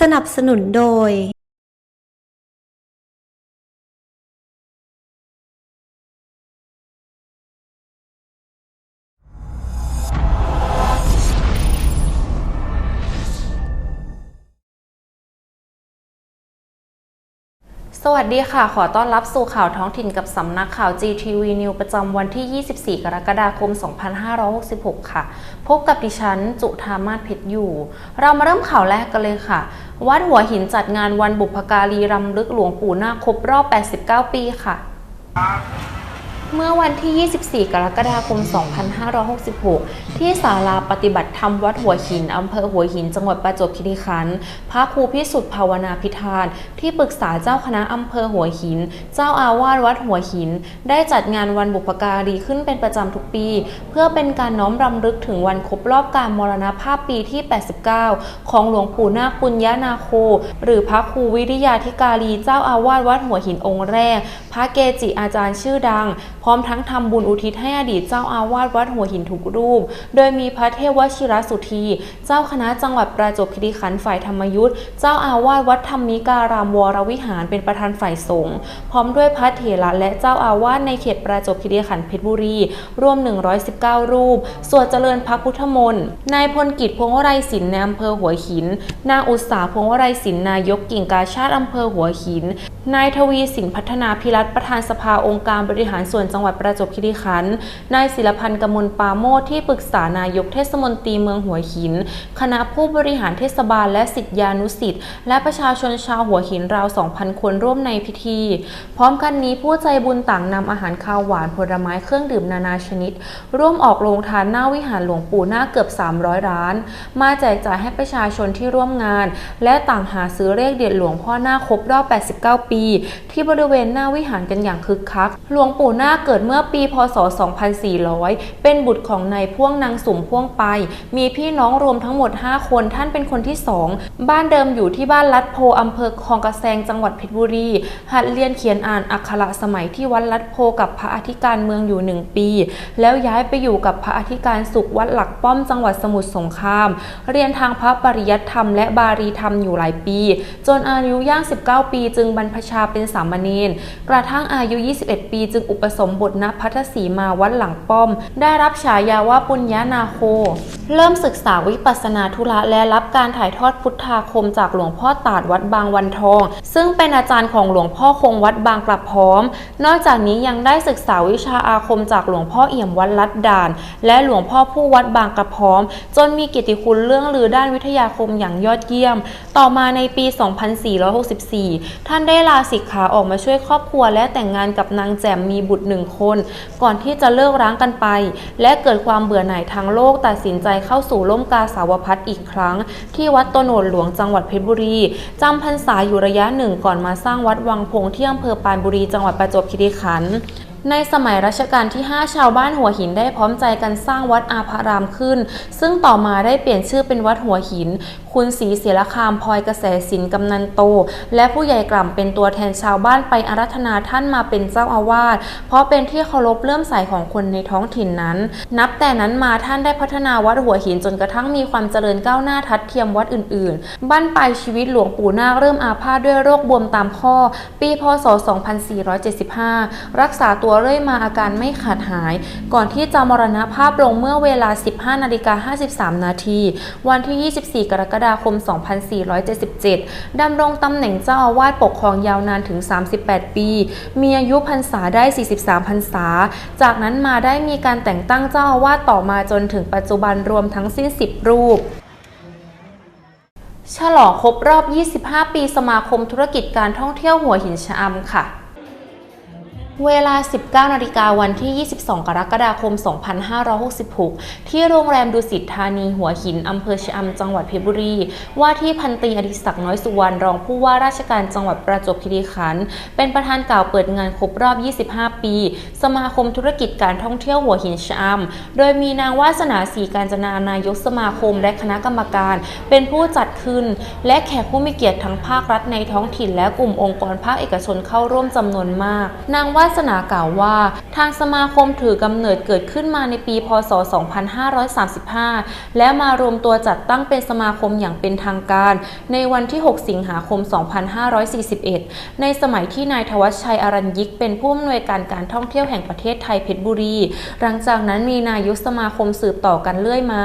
สนับสนุนโดย วัสดีค่ะ ขอต้อนรับสู่ข่าวท้องถิ่นกับสำนักข่าว GTV News ประจำวันที่ 24 กรกฎาคม 2566 ค่ะ พบกับดิฉัน จุธามาศเพชรอยู่ เรามาเริ่มข่าวแรกกันเลยค่ะ วัดหัวหินจัดงานวันบุพการีรำลึกหลวงปู่นาคครบรอบ 89 ปีค่ะ เมื่อวันที่ 24 กรกฎาคม 2566 ที่ศาลาปฏิบัติธรรมวัดหัวหิน อำเภอหัวหิน จังหวัดประจวบคีรีขันธ์ พระครูพิสุทธิ์ภาวนาพิธาน ที่ปรึกษาเจ้าคณะอำเภอหัวหิน เจ้าอาวาสวัดหัวหิน ได้จัดงานวันบุพการีขึ้นเป็นประจำทุกปี เพื่อเป็นการน้อมรำลึกถึงวันครบรอบการมรณภาพปีที่ 89 ของหลวงปู่นาคปุญญานาโค หรือพระครูวิริยาธิการี เจ้าอาวาสวัดหัวหินองค์แรก พระเกจิอาจารย์ชื่อดังพร้อมทั้งทำบุญอุทิศให้อดีตเจ้าอาวาสวัดหัวหินทุกรูป โดยมีพระเทพวชิรสุธี เจ้าคณะจังหวัดประจวบคีรีขันธ์ฝ่ายธรรมยุทธเจ้าอาวาสวัดธรรมิการามวรวิหารเป็นประธานฝ่ายสงฆ์พร้อมด้วยพระเถระและเจ้าอาวาสในเขตประจวบคีรีขันธ์เพชรบุรีรวม 119 รูป สวดเจริญพระพุทธมนต์นายพลกิจพงวไรศิลป์ในอำเภอหัวหิน นางอุตสาพงวไรศิลป์นายกกิ่งกาชาติอำเภอหัวหิน นายทวีสินพัฒนาพิรัตประธานสภาองค์การบริหารส่วนจังหวัดประจวบคีรีขันธ์ นายศิลพันธ์กมลปาโมทที่ปรึกษานายกเทศมนตรีเมืองหัวหิน คณะผู้บริหารเทศบาลและสิทธิานุสิทธิ์และประชาชนชาวหัวหินราว 2,000 คนร่วมในพิธี พร้อมกันนี้ผู้ใจบุญต่างนำอาหารคาวหวานผลไม้เครื่องดื่มนานาชนิด ร่วมออกโรงทานหน้าวิหารหลวงปู่หน้าเกือบ 300 ร้าน มาแจกจ่ายให้ประชาชนที่ร่วมงาน และต่างหาซื้อเลขเด็ดหลวงพ่อหน้าครบรอบ 89 ปีที่บริเวณหน้าวิหารกันอย่างคึกคัก หลวงปู่หน้าเกิดเมื่อปี พศ 2400 เป็นบุตรของนายพ่วงนางสุ่มพ่วงไป มีพี่น้องรวมทั้งหมด 5 คนท่านเป็นคนที่ 2 บ้านเดิมอยู่ที่บ้านลัดโพอำเภอคลองกระแซงจังหวัดเพชรบุรี หัดเรียนเขียนอ่านอักขระสมัยที่วัดลัดโพกับพระอธิการเมืองอยู่ 1 ปี แล้วย้ายไปอยู่กับพระอธิการสุขวัดหลักป้อมจังหวัดสมุทรสงคราม เรียนทางพระปริยัติธรรมและบารีธรรมอยู่หลายปี จนอายุย่าง 19 ปีจึงบรรพชาเป็นสามเณรกระทั่งอายุ 21 ปีจึงอุปสมบทณพัทธสีมาวัดหลังป้อม ได้รับฉายาว่าปุญญานาโค เริ่มศึกษาวิปัสสนาธุระและรับการถ่ายทอดพุทธาคมจากหลวงพ่อตาดวัดบางวันทอง ซึ่งเป็นอาจารย์ของหลวงพ่อคงวัดบางกลับพร้อม นอกจากนี้ยังได้ศึกษาวิชาอาคมจากหลวงพ่อเอี่ยมวัดลัดด่าน และหลวงพ่อผู้วัดบางกระพร้อม จนมีเกียรติคุณเรื่องลือด้านวิทยาคมอย่างยอดเยี่ยม ต่อมาในปี 2464 ท่านได้ลาสิกขาออกมาช่วยครอบครัว และแต่งงานกับนางแจ่มมีบุตรหนึ่งคน ก่อนที่จะเลิกร้างกันไป และเกิดความเบื่อหน่ายทางโลกตัดสินใจเข้าสู่ล่มกาสาวพัฒน์อีกครั้ง ที่วัดโตโนนหลวงจังหวัดเพชรบุรีจำพรรษาอยู่ระยะหนึ่งก่อนมาสร้างวัดวังพงที่อำเภอปานบุรีจังหวัดประจวบคีรีขันธ์ในสมัยรัชกาลที่ 5 ชาวบ้านหัวหินได้พร้อมใจกันสร้างวัดอาภารามขึ้น ซึ่งต่อมาได้เปลี่ยนชื่อเป็นวัดหัวหิน คุณศรีเสรคามพลอยกระแสสินกำนันโต และผู้ใหญ่กล่ำเป็นตัวแทนชาวบ้านไปอารัธนาท่านมาเป็นเจ้าอาวาส เพราะเป็นที่เคารพเลื่อมใสของคนในท้องถิ่นนั้น นับแต่นั้นมาท่านได้พัฒนาวัดหัวหินจนกระทั่งมีความเจริญก้าวหน้าทัดเทียมวัดอื่นๆบ้านปลายชีวิตหลวงปู่นาคเริ่มอาพาธด้วยโรคบวมตามข้อ ปี พศ 2475 รักษาตัวัวเรื่อยมาอาการไม่ขาดหาย ก่อนที่จะมรณภาพลงเมื่อเวลา 15นาฬิกา53 นาที วันที่ 24 กรกฎาคม 2477 ดำรงตำแหน่งเจ้าอาวาสปกครองยาวนานถึง 38 ปี มีอายุพรรษาได้ 43 พรรษา จากนั้นมาได้มีการแต่งตั้งเจ้าอาวาสต่อมาจนถึงปัจจุบันรวมทั้งสิ้น 10 รูปฉลองครบรอบ 25 ปีสมาคมธุรกิจการท่องเที่ยวหัวหินชะอำค่ะ เวลา 19 นาฬิกาวันที่ 22 กรกฎาคม 2566 ที่โรงแรมดุสิตธานีหัวหิน อำเภอชะอำจังหวัดเพชรบุรี ว่าที่พันตรีอดิศักดิ์น้อยสุวรรณ รองผู้ว่าราชการจังหวัดประจวบคีรีขันธ์ เป็นประธานกล่าวเปิดงานครบรอบ 25 ปี สมาคมธุรกิจการท่องเที่ยวหัวหินชะอำ โดยมีนางวาสนาสีการจนานายกสมาคมและคณะกรรมการ เป็นผู้จัดขึ้น และแขกผู้มีเกียรติทั้งภาครัฐในท้องถิ่น และกลุ่มองค์กรภาคเอกชนเข้าร่วมจำนวนมาก นางวาสนากล่าวว่า ทางสมาคมถือกำเนิดเกิดขึ้นมาในปี พศ 2535 และมารวมตัวจัดตั้งเป็นสมาคมอย่างเป็นทางการ ในวันที่ 6 สิงหาคม 2541 ในสมัยที่นายทวัชชัยอรัญยิก เป็นผู้อำนวยการการท่องเที่ยวแห่งประเทศไทยเพชรบุรี หลังจากนั้นมีนายกสมาคมสืบต่อกันเรื่อยมา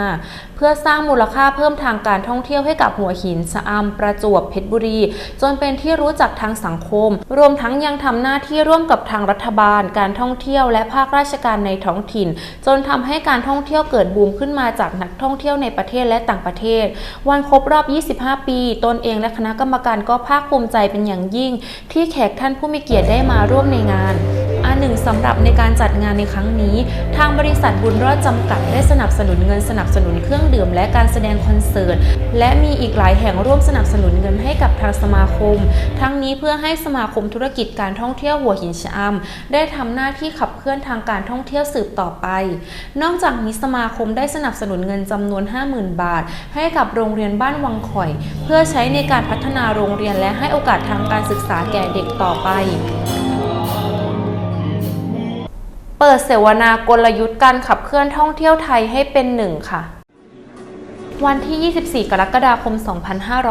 เพื่อสร้างมูลค่าเพิ่มทางการท่องเที่ยวให้กับหัวหินชะอำประจวบเพชรบุรี จนเป็นที่รู้จักทางสังคม รวมทั้งยังทำหน้าที่ร่วมกับทางรััฐบาล การท่องเที่ยวและภาคราชการในท้องถิ่น จนทำให้การท่องเที่ยวเกิดบูมขึ้นมาจากนักท่องเที่ยวในประเทศและต่างประเทศ วันครบรอบ 25 ปี ตนเองและคณะกรรมการก็ภาคภูมิใจเป็นอย่างยิ่ง ที่แขกท่านผู้มีเกียรติได้มาร่วมในงาน หนึ่งสำหรับในการจัดงานในครั้งนี้ ทางบริษัทบุญรอดจำกัดได้สนับสนุนเงินสนับสนุนเครื่องดื่มและการแสดงคอนเสิร์ต และมีอีกหลายแห่งร่วมสนับสนุนเงินให้กับทางสมาคม ทั้งนี้เพื่อให้สมาคมธุรกิจการท่องเที่ยวหัวหินชะอำได้ทำหน้าที่ขับเคลื่อนทางการท่องเที่ยวสืบต่อไป นอกจากนี้สมาคมได้สนับสนุนเงินจำนวน 50,000 บาท ให้กับโรงเรียนบ้านวังข่อย เพื่อใช้ในการพัฒนาโรงเรียนและให้โอกาสทางการศึกษาแก่เด็กต่อไป เปิดเสวนากลยุทธ์การขับเคลื่อนท่องเที่ยวไทยให้เป็นหนึ่งค่ะ วันที่ 24 กรกฎาคม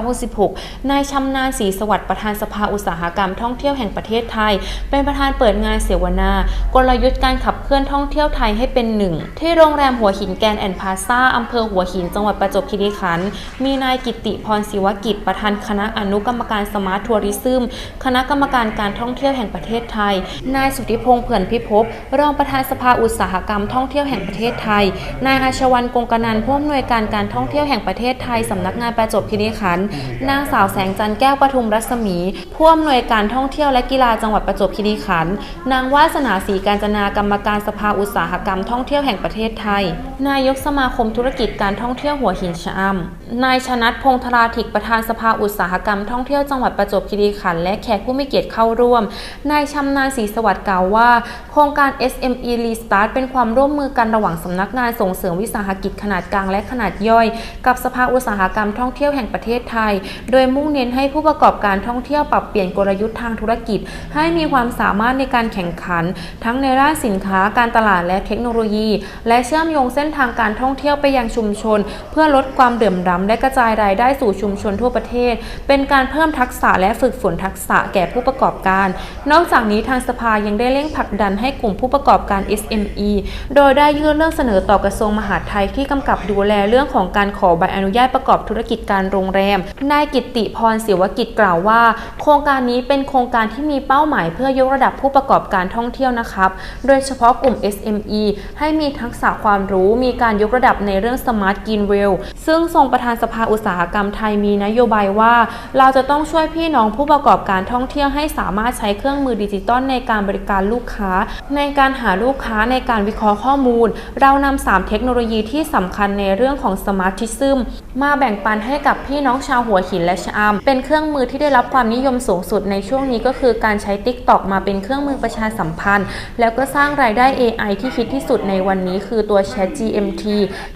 2566 นายชำนาญศรีสวัสดิ์ประธานสภาอุตสาหกรรมท่องเที่ยวแห่งประเทศไทย เป็นประธานเปิดงานเสวนากลยุทธ์การขับเคลื่อนท่องเที่ยวไทยให้เป็นหนึ่ง ที่โรงแรมหัวหินแกนแอนพาซาอำเภอหัวหินจังหวัดประจวบคีรีขันธ์มีนายกิติพรศิวกิจ ประธานคณะอนุกรรมการสมาร์ททัวริซึมคณะกรรมการการท่องเที่ยวแห่งประเทศไทย นายสุทธิพงษ์เผื่อนพิภพรองประธานสภาอุตสาหกรรมท่องเที่ยวแห่งประเทศไทย นายอาชวันกงกนันผู้อำนวยการการท่องเที่ยวแห่งประเทศไทยสำนักงานประจวบคีรีขันธ์นางสาวแสงจันทร์แก้วปทุมรัศมีผู้อำนวยการท่องเที่ยวและกีฬาจังหวัดประจวบคีรีขันธ์นางวาสนาศรีการจนากรรมการสภาอุตสาหกรรมท่องเที่ยวแห่งประเทศไทย นายกสมาคมธุรกิจการท่องเที่ยวหัวหินชะอำนายชนัทพงษ์ธราธิกประธานสภาอุตสาหกรรมท่องเที่ยวจังหวัดประจวบคีรีขันธ์และแขกผู้มีเกียรติเข้าร่วม นายชำนาญศรีสวัสดิ์กล่าวว่า โครงการ SME Restart เป็นความร่วมมือกันระหว่างสำนักงานส่งเสริมวิสาหกิจขนาดกลางและขนาดย่อยกับสภาอุตสาหกรรมท่องเที่ยวแห่งประเทศไทย โดยมุ่งเน้นให้ผู้ประกอบการท่องเที่ยวปรับเปลี่ยนกลยุทธ์ทางธุรกิจ ให้มีความสามารถในการแข่งขัน ทั้งในด้านสินค้าการตลาดและเทคโนโลยี และเชื่อมโยงเส้นทางการท่องเที่ยวไปยังชุมชน เพื่อลดความเดือดร้อนและกระจายรายได้สู่ชุมชนทั่วประเทศ เป็นการเพิ่มทักษะและฝึกฝนทักษะแก่ผู้ประกอบการ นอกจากนี้ทางสภายังได้เร่งผลักดันให้กลุ่มผู้ประกอบการ SME โดยได้ยื่นเรื่องเสนอต่อกระทรวงมหาดไทยที่กำกับดูแลเรื่องของการขอใบอนุญาตประกอบธุรกิจการโรงแรม นายกิติพรศิวกิจกล่าวว่า โครงการนี้เป็นโครงการที่มีเป้าหมายเพื่อยกระดับผู้ประกอบการท่องเที่ยวนะครับ โดยเฉพาะกลุ่ม SME ให้มีทักษะความรู้มีการยกระดับในเรื่อง Smart Green w e l l ซึ่งทรงประธานสภาอุตสาหกรรมไทยมีนโยบายว่า เราจะต้องช่วยพี่น้องผู้ประกอบการท่องเที่ยวให้สามารถใช้เครื่องมือดิจิตอลในการบริการลูกค้า ในการหาลูกค้าในการวิเคราะห์ข้อมูล เรานำ3เทคโนโลยีที่สำคัญในเรื่องของ Smartism มามาแบ่งปันให้กับพี่น้องชาวหัวหินและชะอำเป็นเครื่องมือที่ได้รับความนิยมสูงสุดในช่วงนี้ก็คือการใช้ TikTok มาเป็นเครื่องมือประชาสัมพันธ์ แล้วก็สร้างรายได้ AI ที่คิดที่สุดในวันนี้คือตัว Chat GMT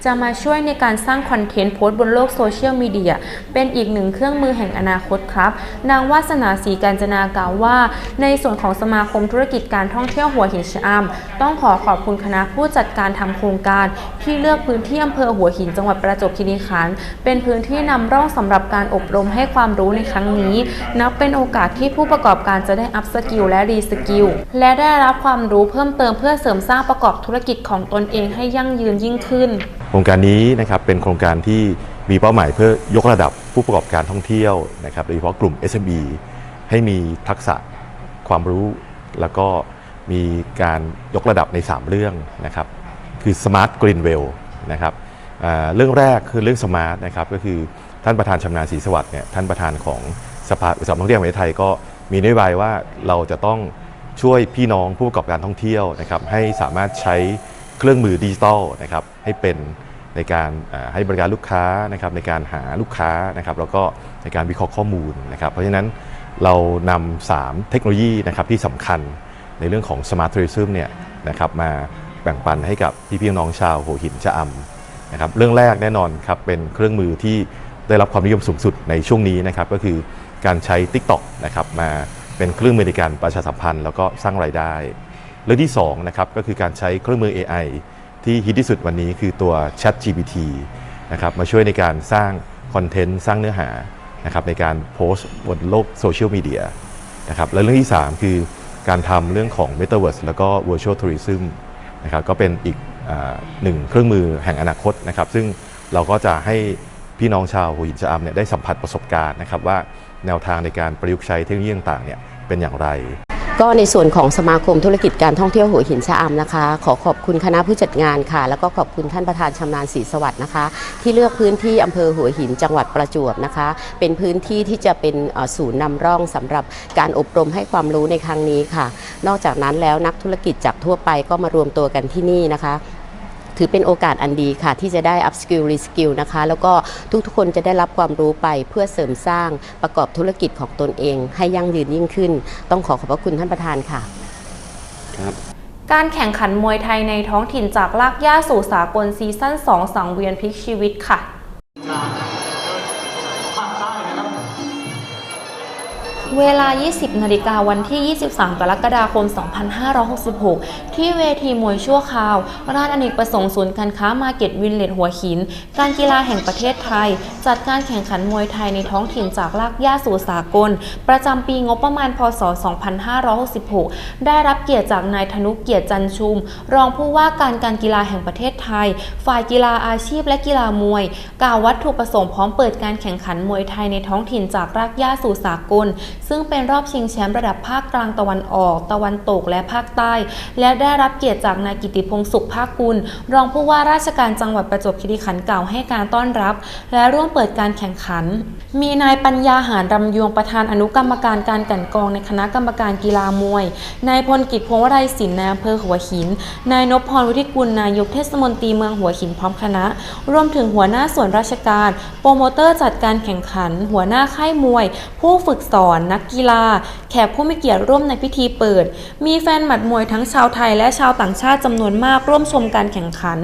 จะมาช่วยในการสร้างคอนเทนต์โพสต์บนโลกโซเชียลมีเดียเป็นอีกหนึ่งเครื่องมือแห่งอนาคตครับ นางวาสนาศรีการจนากล่าวว่า ในส่วนของสมาคมธุรกิจการท่องเที่ยวหัวหินชะอำต้องขอขอบคุณคณะผู้จัดการทำโครงการ ที่เลือกพื้นที่อำเภอหัวหินจังหวัดประจวบคีรีขันธ์เป็นพื้นที่นำร่องสำหรับการอบรมให้ความรู้ในครั้งนี้ นับเป็นโอกาสที่ผู้ประกอบการจะได้อัพสกิลและรีสกิลและได้รับความรู้เพิ่มเติมเพื่อเสริมสร้างประกอบธุรกิจของตนเองให้ยั่งยืนยิ่งขึ้น โครงการนี้นะครับเป็นโครงการที่มีเป้าหมายเพื่อยกระดับผู้ประกอบการท่องเที่ยวนะครับโดยเฉพาะกลุ่ม SME ให้มีทักษะความรู้แล้วก็มีการยกระดับใน 3 เรื่องนะครับ คือ Smart Green w e l l นะครับอ่า เรื่องแรกคือเรื่อง Smart นะครับก็คือท่านประธานชำนาญศรีสวัสดิ์เนี่ยท่านประธานของสภาอุตสาหกรรมท่องเที่ยวแห่งประเทศไทยก็มีนโยบายว่าเราจะต้องช่วยพี่น้องผู้ประกอบการท่องเที่ยวนะครับให้สามารถใช้เครื่องมือดิจิทัลนะครับให้เป็นในการให้บริการลูกค้านะครับในการหาลูกค้านะครับแล้วก็ในการวิเคราะห์ข้อมูลนะครับ เพราะฉะนั้นเรานำ3เทคโนโลยีนะครับที่สำคัญในเรื่องของ Smart Tourism เนี่ยนะครับมาแบ่งปันให้กับพี่ๆน้องชาวหัวหินชะอำ นะครับเรื่องแรกแน่นอนครับเป็นเครื่องมือที่ได้รับความนิยมสูงสุดในช่วงนี้นะครับก็คือการใช้ TikTok นะครับมาเป็นเครื่องมือในการประชาสัมพันธ์ แล้วก็สร้างรายได้ เรื่องที่2นะครับก็คือการใช้เครื่องมือ AI ที่ฮิตที่สุดวันนี้คือตัว Chat GPT นะครับมาช่วยในการสร้างคอนเทนต์สร้างเนื้อหานะครับในการโพสต์บนโลกโซเชียลมีเดียนะครับและเรื่องที่ 3 คือการทำเรื่องของ Metaverse แล้วก็ Virtual Tourism นะครับก็เป็นอีก หนึ่งเครื่องมือแห่งอนาคตนะครับซึ่งเราก็จะให้พี่น้องชาวหัวหินชะอำเนี่ยได้สัมผัสประสบการณ์นะครับว่าแนวทางในการประยุกต์ใช้เทคโนโลยีต่างๆเนี่ยเป็นอย่างไรก็ในส่วนของสมาคมธุรกิจการท่องเที่ยวหัวหินชะอำนะคะ ขอขอบคุณคณะผู้จัดงานค่ะ แล้วก็ขอบคุณท่านประธานชำนาญศรีสวัสดิ์นะคะ ที่เลือกพื้นที่อำเภอหัวหินจังหวัดประจวบนะคะ เป็นพื้นที่ที่จะเป็นศูนย์นำร่องสำหรับการอบรมให้ความรู้ในครั้งนี้ค่ะ นอกจากนั้นแล้วนักธุรกิจจากทั่วไปก็มารวมตัวกันที่นี่นะคะ ถือเป็นโอกาสอันดีค่ะ ที่จะได้ up skill re skill นะคะ แล้วก็ทุกๆคนจะได้รับความรู้ไปเพื่อเสริมสร้างประกอบธุรกิจของตนเอง ให้ยั่งยืนยิ่งขึ้น ต้องขอขอบพระคุณท่านประธานค่ะการแข่งขันมวยไทยในท้องถิ่นจากลากย่าสู่สากลซีซั่น2 สังเวียนพลิกชีวิตค่ะ เวลา 20 นาฬิกาวันที่ 23 กรกฎาคม 2566 ที่เวทีมวยชั่วคราว ร้านอเนกประสงค์ศูนย์การค้ามาเก็ตวินเลตหัวหิน การกีฬาแห่งประเทศไทย จัดการแข่งขันมวยไทยในท้องถิ่นจากลากย่าสู่สากล ประจำปีงบประมาณ พศ 2566 ได้รับเกียรติจากนายธนุเกียรติจันชุม รองผู้ว่าการการกีฬาแห่งประเทศไทย ฝ่ายกีฬาอาชีพและกีฬามวย กล่าววัตถุประสงค์พร้อมเปิดการแข่งขันมวยไทยในท้องถิ่นจากรากหญ้าสู่สากล ซึ่งเป็นรอบชิงแชมป์ระดับภาคกลางตะวันออก ตะวันตกและภาคใต้ และได้รับเกียรติจากนายกิติพงศ์สุขภาคกุล รองผู้ว่าราชการจังหวัดประจวบคีรีขันธ์กล่าวให้การต้อนรับ และร่วมเปิดการแข่งขัน มีนายปัญญาหารรำยวงประธานอนุกรรมการการกันกองในคณะกรรมการกีฬามวย นายพลกิจพงศ์วรัยศิลป์นายอำเภอหัวหิน นายนพพรวุฒิกุลนายกเทศมนตรีเมืองหัวหินพร้อมคณะ รวมถึงหัวหน้าส่วนราชการ โปรโมเตอร์จัดการแข่งขัน หัวหน้าค่ายมวย ผู้ฝึกสอนนักกีฬา แขกผู้มีเกียรติร่วมในพิธีเปิด มีแฟนหมัดมวยทั้งชาวไทยและชาวต่างชาติจำนวนมากร่วมชมการแข่งขัน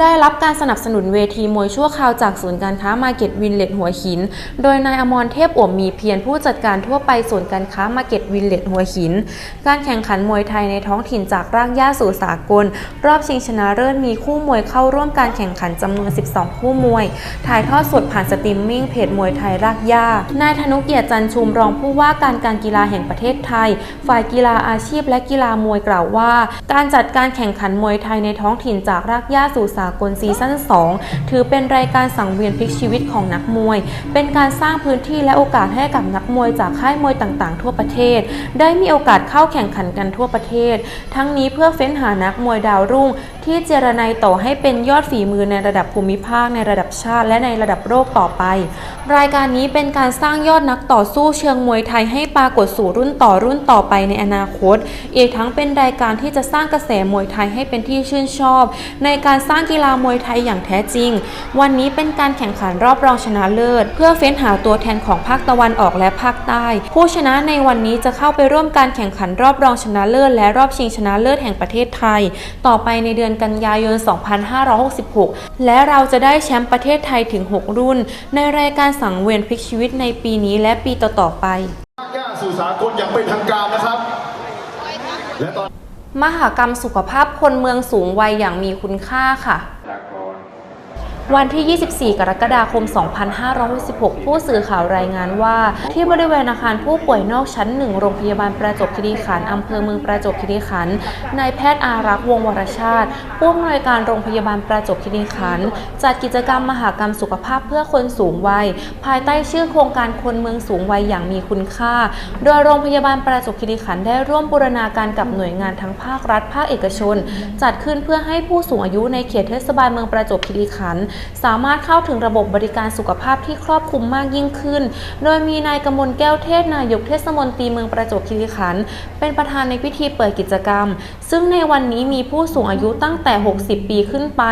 ได้รับการสนับสนุนเวทีมวยชั่วคราวจากศูนย์การค้ามาเก็ตวินเลตหัวหิน โดยนายอมรเทพอ่วมมีเพียรผู้จัดการทั่วไปศูนย์การค้ามาเก็ตวินเลตหัวหิน การแข่งขันมวยไทยในท้องถิ่นจากรากหญ้าสู่สากล รอบชิงชนะเลิศมีคู่มวยเข้าร่วมการแข่งขันจำนวน 12 คู่มวย ถ่ายทอดสดผ่านสตรีมมิ่งเพจมวยไทยรากหญ้านายธนุเกียรติจันชุมรองผู้ว่าการการกีฬาแห่งประเทศไทย ฝ่ายกีฬาอาชีพและกีฬามวยกล่าวว่า การจัดการแข่งขันมวยไทยในท้องถิ่นจากรากหญ้าสู่สากลซีซั่น 2 ถือเป็นรายการสังเวียนพลิกชีวิตของนักมวย เป็นการสร้างพื้นที่และโอกาสให้กับนักมวยจากค่ายมวยต่างๆ ทั่วประเทศ ได้มีโอกาสเข้าแข่งขันกันทั่วประเทศ ทั้งนี้เพื่อเฟ้นหานักมวยดาวรุ่ง ที่เจรไนต่อให้เป็นยอดฝีมือในระดับภูมิภาคในระดับชาติ และในระดับโลกต่อไป รายการนี้เป็นการสร้างยอดนักต่อสู้เชิงมวยไทยให้ปรากฏสู่รุ่นต่อรุ่นต่อไปในอนาคต อีกทั้งเป็นรายการที่จะสร้างกระแสมวยไทยให้เป็นที่ชื่นชอบ ในการสร้างกีฬามวยไทยอย่างแท้จริง วันนี้เป็นการแข่งขันรอบรองชนะเลิศ เพื่อเฟ้นหาตัวแทนของภาคตะวันออกและภาคใต้ ผู้ชนะในวันนี้จะเข้าไปร่วมการแข่งขันรอบรองชนะเลิศและรอบชิงชนะเลิศแห่งประเทศไทย ต่อไปในเดือนกันยายน 2566 และเราจะได้แชมป์ประเทศไทยถึง 6 รุ่น ในรายการสังเวียนพลิกชีวิตในปีนี้และปีต่อๆไปย่าสู่สากลอย่างเป็นทางการนะครับ และตอนมหากรรมสุขภาพคนเมืองสูงวัยอย่างมีคุณค่าค่ะ วันที่ 24 กรกฎาคม 2566 ผู้สื่อข่าวรายงานว่า ที่บริเวณอาคารผู้ป่วยนอกชั้น 1 โรงพยาบาลประจบคีรีขันธ์อำเภอเมืองประจบคีรีขันธ์นายแพทย์อารักษ์วงวรชาติ ผู้อำนวยการโรงพยาบาลประจบคีรีขันธ์จัดกิจกรรมมหากรรมสุขภาพเพื่อคนสูงวัย ภายใต้ชื่อโครงการคนเมืองสูงวัยอย่างมีคุณค่า โดยโรงพยาบาลประจบคีรีขันธ์ได้ร่วมบูรณาการกับหน่วยงานทั้งภาครัฐภาคเอกชน จัดขึ้นเพื่อให้ผู้สูงอายุในเขตเทศบาลเมืองประจบคีรีขันธ์สามารถเข้าถึงระบบบริการสุขภาพที่ครอบคลุมมากยิ่งขึ้น โดยมีนายกมลแก้วเทศนายกเทศมนตรีเมืองประจวบคีรีขันธ์เป็นประธานในพิธีเปิดกิจกรรม ซึ่งในวันนี้มีผู้สูงอายุตั้งแต่ 60 ปีขึ้นไป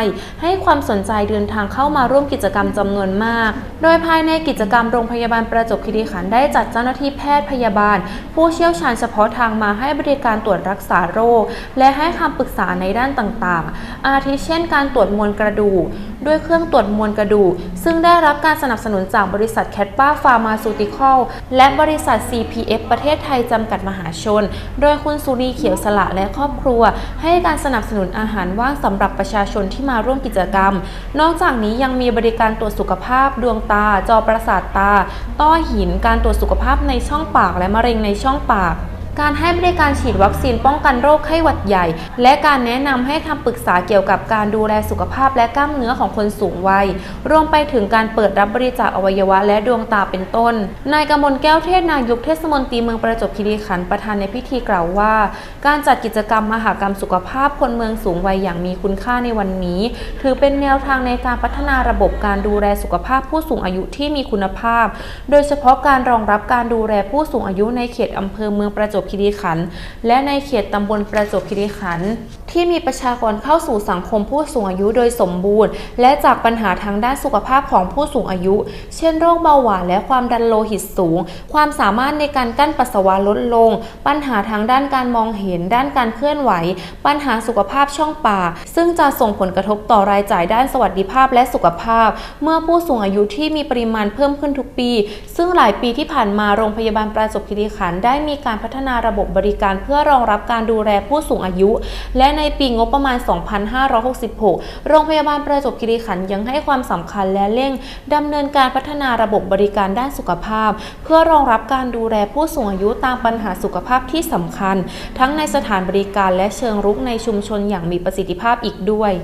ให้ความสนใจเดินทางเข้ามาร่วมกิจกรรมจำนวนมาก โดยภายในกิจกรรมโรงพยาบาลประจวบคีรีขันธ์ได้จัดเจ้าหน้าที่แพทย์พยาบาล ผู้เชี่ยวชาญเฉพาะทางมาให้บริการตรวจรักษาโรค และให้คำปรึกษาในด้านต่างๆ อาทิเช่นการตรวจมวลกระดูก ด้วยเครื่องตรวจมวลกระดูก ซึ่งได้รับการสนับสนุนจากบริษัทแค t ป้าฟาร์มาซูติคอลและบริษัท CPF ประเทศไทยจำกัดมหาชน โดยคุณสุรีเขียวสละและครอบครัว ให้การสนับสนุนอาหารว่างสำหรับประชาชนที่มาร่วมกิจกรรม นอกจากนี้ยังมีบริการตรวจสุขภาพ ดวงตา จอประสาทตา ต้อหิน การตรวจสุขภาพในช่องปากและมะเร็งในช่องปาก การให้บริการฉีดวัคซีนป้องกันโรคไข้หวัดใหญ่ และการแนะนำให้คำปรึกษาเกี่ยวกับการดูแลสุขภาพและกล้ามเนื้อของคนสูงวัย รวมไปถึงการเปิดรับบริจาคอวัยวะและดวงตาเป็นต้น นายกมลแก้วเทศนายกเทศมนตรีเมืองประจวบคีรีขันธ์ประธานในพิธีกล่าวว่า การจัดกิจกรรมมหากรรมสุขภาพคนเมืองสูงวัยอย่างมีคุณค่าในวันนี้ ถือเป็นแนวทางในการพัฒนาระบบการดูแลสุขภาพผู้สูงอายุที่มีคุณภาพ โดยเฉพาะการรองรับการดูแลผู้สูงอายุในเขตอำเภอเมืองประจวบคีรีขันธ์และในเขตตำบลประจวบคีรีขันธ์ที่มีประชากรเข้าสู่สังคมผู้สูงอายุโดยสมบูรณ์ และจากปัญหาทางด้านสุขภาพของผู้สูงอายุ เช่นโรคเบาหวานและความดันโลหิตสูง ความสามารถในการกั้นปัสสาวะลดลง ปัญหาทางด้านการมองเห็นด้านการเคลื่อนไหว ปัญหาสุขภาพช่องปากซึ่งจะส่งผลกระทบต่อรายจ่ายด้านสวัสดิภาพและสุขภาพ เมื่อผู้สูงอายุที่มีปริมาณเพิ่มขึ้นทุกปี ซึ่งหลายปีที่ผ่านมาโรงพยาบาลประจวบคีรีขันธ์ได้มีการพัฒนาระบบบริการเพื่อรองรับการดูแลผู้สูงอายุ และในปีงบประมาณ 2566 โรงพยาบาลประจวบคีรีขันธ์ยังให้ความสำคัญและเร่งดำเนินการพัฒนาระบบบริการด้านสุขภาพ เพื่อรองรับการดูแลผู้สูงอายุตามปัญหาสุขภาพที่สำคัญ ทั้งในสถานบริการและเชิงรุกในชุมชนอย่างมีประสิทธิภาพอีกด้วย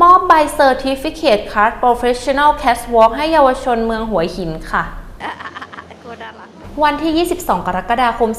มอบใบเซอร์ติฟิเคตคั r โปรเฟชชั่น a ลแคสวอล์กให้เยาวชนเมืองหัวหินค่ะ วันที่ 22 กรกฎาคม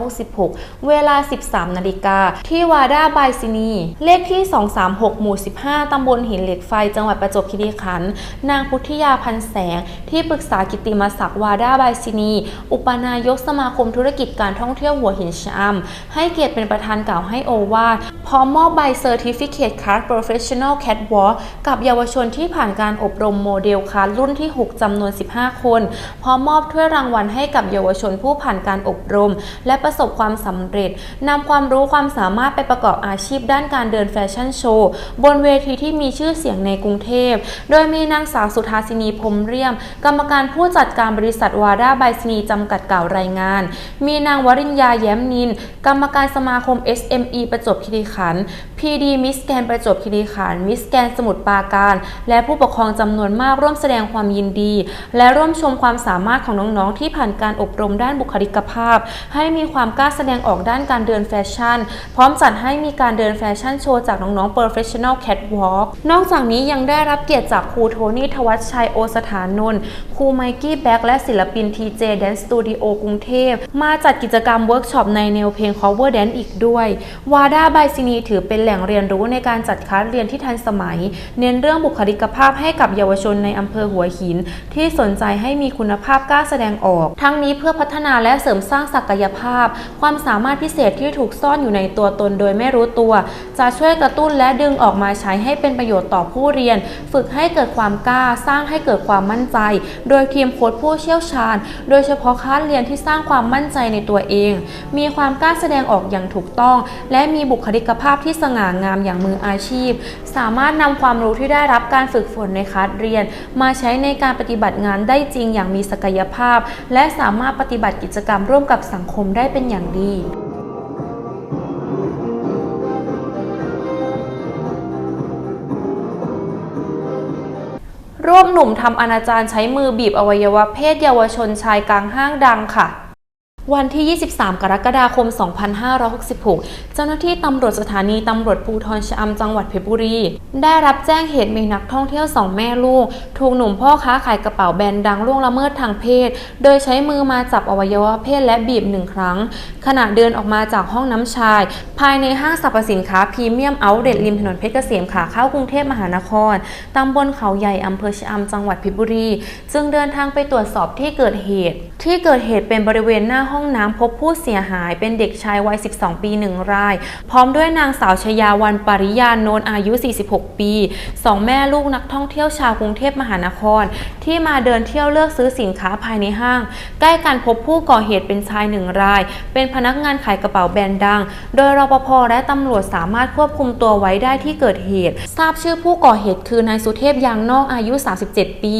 2566 เวลา 13 นาฬิกา ที่วาดาบายซินี เลขที่ 236 หมู่ 15 ตำบลหินเหล็กไฟ จังหวัดประจวบคีรีขันธ์ นางพุทธิยาพันแสง ที่ปรึกษากิตติมศักดิ์วาดาบายซินี อุปนายกสมาคมธุรกิจการท่องเที่ยวหัวหินชะอำให้เกียรติเป็นประธานกล่าวให้โอวาทพร้อมมอบใบเซอร์ติฟิเคตคัสโปรเฟชชั่น a ลแคทวอล์กกับเยาวชนที่ผ่านการอบรมโมเดลคาร์รุ่นที่ 6จำนวน 15 คน พร้อมมอบถ้วยรางวัลให้กับเยาวชนผู้ผ่านการอบรม และประสบความสำเร็จนำความรู้ความสามารถไปประกอบอาชีพด้านการเดินแฟชั่นโชว์ บนเวทีที่มีชื่อเสียงในกรุงเทพ โดยมีนางสาวสุธาสินีพรมเรียม กรรมการผู้จัดการบริษัทวาด้าไบซินีจำกัดกล่าวรายงาน มีนางวริญญาแย้มนิน กรรมการสมาคม SME ประจบคีรีขันธ์ PD มิสแกนประจวบคีรีขันธ์มิสแกนสมุทรปราการ และผู้ปกครองจำนวนมากร่วมแสดงความยินดี และร่วมชมความสามารถของน้องๆ ที่ผ่านการอบรมด้านบุคลิกภาพ ให้มีความกล้าแสดงออกด้านการเดินแฟชั่น พร้อมจัดให้มีการเดินแฟชั่นโชว์จากน้องๆ Professional Catwalk นอกจากนี้ยังได้รับเกียรติจากครูโทนี่ทวัชชัยโอสถานนท์ครูไมกี้แบ็กและศิลปิน TJ Dance Studio กรุงเทพมาจัดกิจกรรมเวิร์กช็อปในแนวเพลง cover dance อีกด้วยวาด้าบายซินีถือเป็นแหล่งเรียนรู้ในการจัดคลาสเรียนที่ทันสมัย เน้นเรื่องบุคลิกภาพให้กับเยาวชนในอำเภอหัวหิน ที่สนใจให้มีคุณภาพกล้าแสดงออก ทั้งนี้เพื่อพัฒนาและเสริมสร้างศักยภาพ ความสามารถพิเศษที่ถูกซ่อนอยู่ในตัวตนโดยไม่รู้ตัว จะช่วยกระตุ้นและดึงออกมาใช้ให้เป็นประโยชน์ต่อผู้เรียน ฝึกให้เกิดความกล้าสร้างให้เกิดความมั่นใจ โดยทีมโค้ชผู้เชี่ยวชาญ โดยเฉพาะคลาสเรียนที่สร้างความมั่นใจในตัวเอง มีความกล้าแสดงออกอย่างถูกต้อง และมีบุคลิกภาพที่สง่างามอย่างมืออาชีพ สามารถนำความรู้ที่ได้รับการฝึกฝนในคลาสเรียน มาใช้ในการปฏิบัติงานได้จริงอย่างมีศักยภาพ และสามารถปฏิบัติกิจกรรมร่วมกับสังคมได้เป็นอย่างดีร่วมหนุ่มทำอนาจารใช้มือบีบอวัยวะเพศเยาวชนชายกลางห้างดังค่ะ วันที่ 23 กรกฎาคม 2566 เจ้าหน้าที่ตำรวจสถานีตำรวจภูธรชะอำจังหวัดเพชรบุรี ได้รับแจ้งเหตุมีนักท่องเที่ยวสองแม่ลูก ถูกหนุ่มพ่อค้าขายกระเป๋าแบรนด์ดังล่วงละเมิดทางเพศ โดยใช้มือมาจับอวัยวะเพศและบีบหนึ่งครั้ง ขณะเดินออกมาจากห้องน้ำชาย ภายในห้างสรรพสินค้าพรีเมียมเอาท์เด็ดริมถนนเพชรเกษมขาเข้ากรุงเทพมหานครตำบลเขาใหญ่อำเภอชะอำจังหวัดเพชรบุรี จึงเดินทางไปตรวจสอบที่เกิดเหตุ ที่เกิดเหตุเป็นบริเวณหน้าห้องน้ำพบผู้เสียหายเป็นเด็กชายวัย 12 ปีหนึ่งราย พร้อมด้วยนางสาวชยาวันปริยานนท์อายุ 46 ปีสองแม่ลูกนักท่องเที่ยวชาวกรุงเทพมหานคร ที่มาเดินเที่ยวเลือกซื้อสินค้าภายในห้าง ใกล้กันพบผู้ก่อเหตุเป็นชายหนึ่งราย เป็นพนักงานขายกระเป๋าแบรนด์ดัง โดยรปภและตำรวจสามารถควบคุมตัวไว้ได้ที่เกิดเหตุ ทราบชื่อผู้ก่อเหตุคือนายสุเทพยางนอกอายุ 37 ปี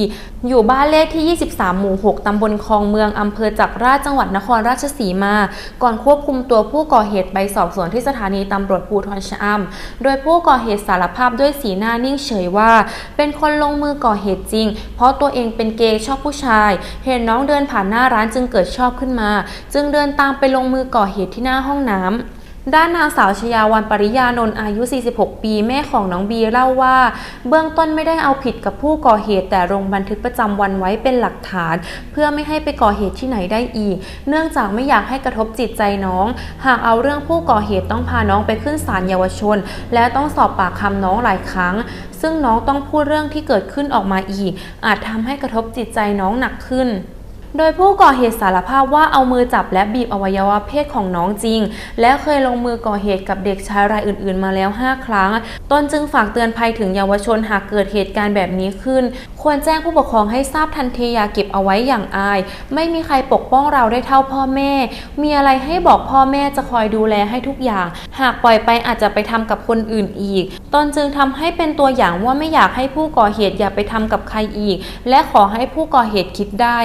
อยู่บ้านเลขที่ 23 หมู่ 6 ตำบลคลองเมืองอำเภอจักราชจังหวัดนครราชสีมา ก่อนควบคุมตัวผู้ก่อเหตุไปสอบสวนที่สถานีตำรวจภูธรชะอำโดยผู้ก่อเหตุสารภาพด้วยสีหน้านิ่งเฉยว่า เป็นคนลงมือก่อเหตุจริง เพราะตัวเองเป็นเกย์ชอบผู้ชาย เห็นน้องเดินผ่านหน้าร้านจึงเกิดชอบขึ้นมา จึงเดินตามไปลงมือก่อเหตุที่หน้าห้องน้ำ ด้านนางสาวชยาวันปริยานนท์อายุ 46 ปี แม่ของน้องบีเล่าว่า เบื้องต้นไม่ได้เอาผิดกับผู้ก่อเหตุแต่ลงบันทึกประจำวันไว้เป็นหลักฐาน เพื่อไม่ให้ไปก่อเหตุที่ไหนได้อีก เนื่องจากไม่อยากให้กระทบจิตใจน้อง หากเอาเรื่องผู้ก่อเหตุต้องพาน้องไปขึ้นศาลเยาวชน และต้องสอบปากคำน้องหลายครั้ง ซึ่งน้องต้องพูดเรื่องที่เกิดขึ้นออกมาอีก อาจทำให้กระทบจิตใจน้องหนักขึ้น โดยผู้ก่อเหตุสารภาพว่าเอามือจับและบีบอวัยวะเพศของน้องจริง และเคยลงมือก่อเหตุกับเด็กชายรายอื่นๆ มาแล้ว 5 ครั้ง ตนจึงฝากเตือนภัยถึงเยาวชนหากเกิดเหตุการณ์แบบนี้ขึ้น ควรแจ้งผู้ปกครองให้ทราบทันทีอย่าเก็บเอาไว้อย่างอาย ไม่มีใครปกป้องเราได้เท่าพ่อแม่ มีอะไรให้บอกพ่อแม่จะคอยดูแลให้ทุกอย่าง หากปล่อยไปอาจจะไปทำกับคนอื่นอีก ตนจึงทำให้เป็นตัวอย่างว่าไม่อยากให้ผู้ก่อเหตุอย่าไปทำกับใครอีก และขอให้ผู้ก่อเหตุคิดได้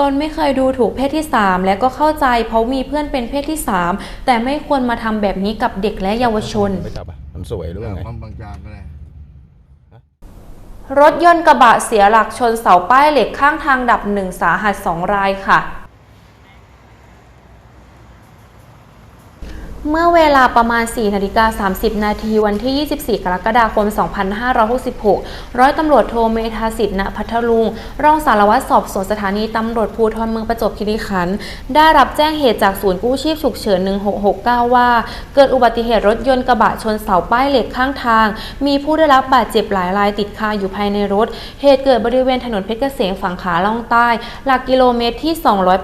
ตนไม่เคยดูถูกเพศที่ 3 และก็เข้าใจเพราะมีเพื่อนเป็นเพศที่ 3 แต่ไม่ควรมาทำแบบนี้กับเด็กและเยาวชนไปจับอะมันสวยหรือว่าไง ความบางจากก็ได้รถยนต์กระบะเสียหลักชนเสาป้ายเหล็กข้างทางดับหนึ่งสาหัสสองรายค่ะ เมื่อเวลาประมาณ 4 นาฬิกา 30 นาทีวันที่ 24 กรกฎาคม 2566 ร้อยตำรวจโทเมธาสิทธิ์ณพัทลุง รองสารวัตรสอบสวนสถานีตำรวจภูธรเมืองประจวบคีรีขันธ์ได้รับแจ้งเหตุจากศูนย์กู้ชีพฉุกเฉิน 1669 ว่า เกิดอุบัติเหตุรถยนต์กระบะชนเสาป้ายเหล็กข้างทาง มีผู้ได้รับบาดเจ็บหลายรายติดคาอยู่ภายในรถ เหตุเกิดบริเวณถนนเพชรเกษมฝั่งขาล่องใต้ หลักกิโลเมตรที่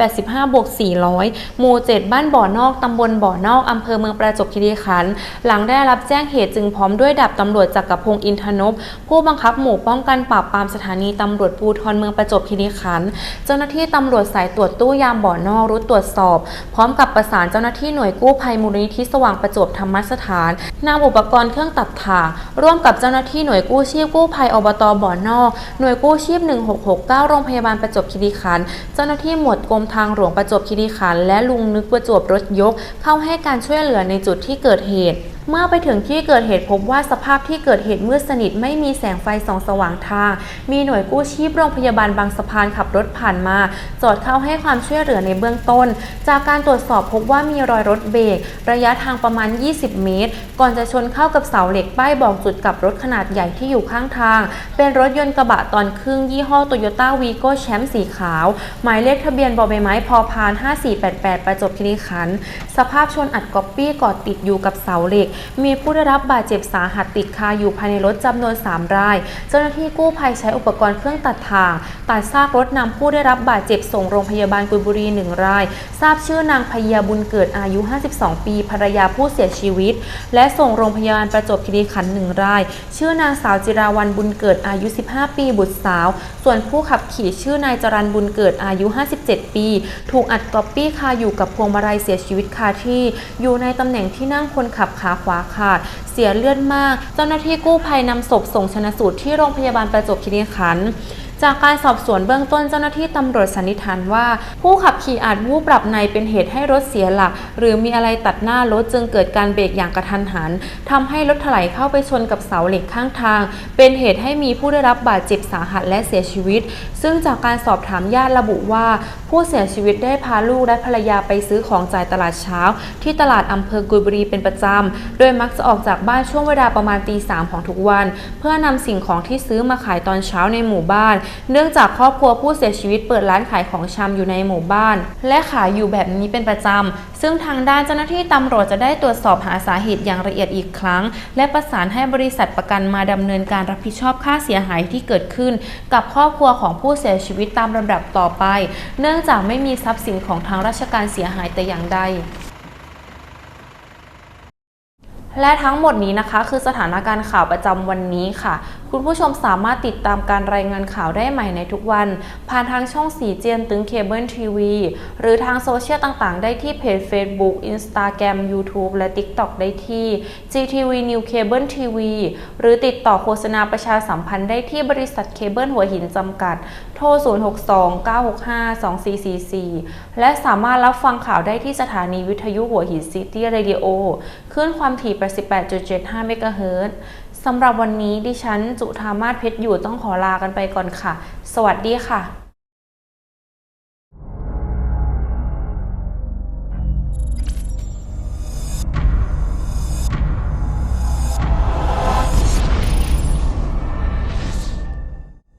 285บวก400 หมู่ 7 บ้านบ่อนอกตำบลบ่อนอกอำเภอเมืองประจวบคีรีขันธ์หลังได้รับแจ้งเหตุจึงพร้อมด้วยดาบตำรวจจักรพงศ์อินทนพผู้บังคับหมู่ป้องกันปราบปรามสถานีตำรวจภูธรเมืองประจวบคีรีขันธ์เจ้าหน้าที่ตำรวจสายตรวจตู้ยามบ่อนอกรุดตรวจสอบ พร้อมกับประสานเจ้าหน้าที่หน่วยกู้ภัยมูลนิธิสว่างประจวบธรรมสถานนำอุปกรณ์เครื่องตัดถ่างร่วมกับเจ้าหน้าที่หน่วยกู้ชีพกู้ภัยอบตบ่อนอก หน่วยกู้ชีพ 1669 โรงพยาบาลประจวบคีรีขันธ์เจ้าหน้าที่หมวดกรมทางหลวงประจวบคีรีขันธ์และลุงนึกประจวบรถยกเข้าให้การช่วยเหลือในจุดที่เกิดเหตุเมื่อไปถึงที่เกิดเหตุพบว่าสภาพที่เกิดเหตุมืดสนิทไม่มีแสงไฟส่องสว่างทาง มีหน่วยกู้ชีพโรงพยาบาลบางสะพานขับรถผ่านมา จอดเข้าให้ความช่วยเหลือในเบื้องต้น จากการตรวจสอบพบว่ามีรอยรถเบรกระยะทางประมาณ 20 เมตร ก่อนจะชนเข้ากับเสาเหล็กป้ายบอกจุดกลับรถขนาดใหญ่ที่อยู่ข้างทาง เป็นรถยนต์กระบะตอนครึ่งยี่ห้อโตโยต้าวีโก้แชมป์สีขาว หมายเลขทะเบียนบอใบไม้พอพาน 5488 ประจวบคีรีขันธ์สภาพชนอัดก๊อปปี้กอดติดอยู่กับเสาเหล็กมีผู้ได้รับบาดเจ็บสาหัสติดคาอยู่ภายในรถจำนวน 3 ราย เจ้าหน้าที่กู้ภัยใช้อุปกรณ์เครื่องตัดถ่าง ตัดซากรถนำผู้ได้รับบาดเจ็บส่งโรงพยาบาลกุยบุรี 1 ราย ทราบชื่อนางพยาบุญเกิดอายุ 52 ปีภรรยาผู้เสียชีวิต และส่งโรงพยาบาลประจวบคีรีขันธ์หนึ่งราย ชื่อนางสาวจิราวันบุญเกิดอายุ 15 ปีบุตรสาว ส่วนผู้ขับขี่ชื่อนายจรันบุญเกิดอายุ 57 ปี ถูกอัดก๊อปปี้คาอยู่กับพวงมาลัยเสียชีวิตคาที่ อยู่ในตำแหน่งที่นั่งคนขับขาขวาขาด เสียเลือดมาก เจ้าหน้าที่กู้ภัยนำศพส่งชนะสูตรที่โรงพยาบาลประจวบคีรีขันธ์ จากการสอบสวนเบื้องต้นเจ้าหน้าที่ตำรวจสันนิษฐานว่า ผู้ขับขี่อาจวูบหลับในเป็นเหตุให้รถเสียหลัก หรือมีอะไรตัดหน้ารถจึงเกิดการเบรกอย่างกระทันหันทำให้รถถลายเข้าไปชนกับเสาเหล็กข้างทาง เป็นเหตุให้มีผู้ได้รับบาดเจ็บสาหัสและเสียชีวิต ซึ่งจากการสอบถามญาติระบุว่า ผู้เสียชีวิตได้พาลูกและภรรยาไปซื้อของจ่ายตลาดเช้า ที่ตลาดอำเภอกุยบุรีเป็นประจำ โดยมักจะออกจากบ้านช่วงเวลาประมาณตีสามของทุกวัน เพื่อนำสิ่งของที่ซื้อมาขายตอนเช้าในหมู่บ้านเนื่องจากครอบครัวผู้เสียชีวิตเปิดร้านขายของชำอยู่ในหมู่บ้าน และขายอยู่แบบนี้เป็นประจำซึ่งทางด้านเจ้าหน้าที่ตำรวจจะได้ตรวจสอบหาสาเหตุอย่างละเอียดอีกครั้ง และประสานให้บริษัทประกันมาดำเนินการรับผิดชอบค่าเสียหายที่เกิดขึ้น กับครอบครัวของผู้เสียชีวิตตามลำดับต่อไป เนื่องจากไม่มีทรัพย์สินของทางราชการเสียหายแต่อย่างใด และทั้งหมดนี้นะคะ คือสถานการณ์ข่าวประจำวันนี้ค่ะ คุณผู้ชมสามารถติดตามการรายงานข่าวได้ใหม่ในทุกวัน ผ่านทางช่องสีเจียนตึงเคเบิลทีวีหรือทางโซเชียลต่างๆ ได้ที่เพจ Facebook Instagram YouTube และ TikTok ได้ที่ GTV New Cable TV หรือติดต่อโฆษณาประชาสัมพันธ์ได้ที่บริษัทเคเบิลหัวหินจำกัด โทร 062-965-2444 และสามารถรับฟังข่าวได้ที่สถานีวิทยุหัวหินซิตี้เรดิโอคลื่นความถี่18.75เมกะเฮิรตซ์สำหรับวันนี้ดิฉันจุธามาศเพชรอยู่ต้องขอลากันไปก่อนค่ะ สวัสดีค่ะ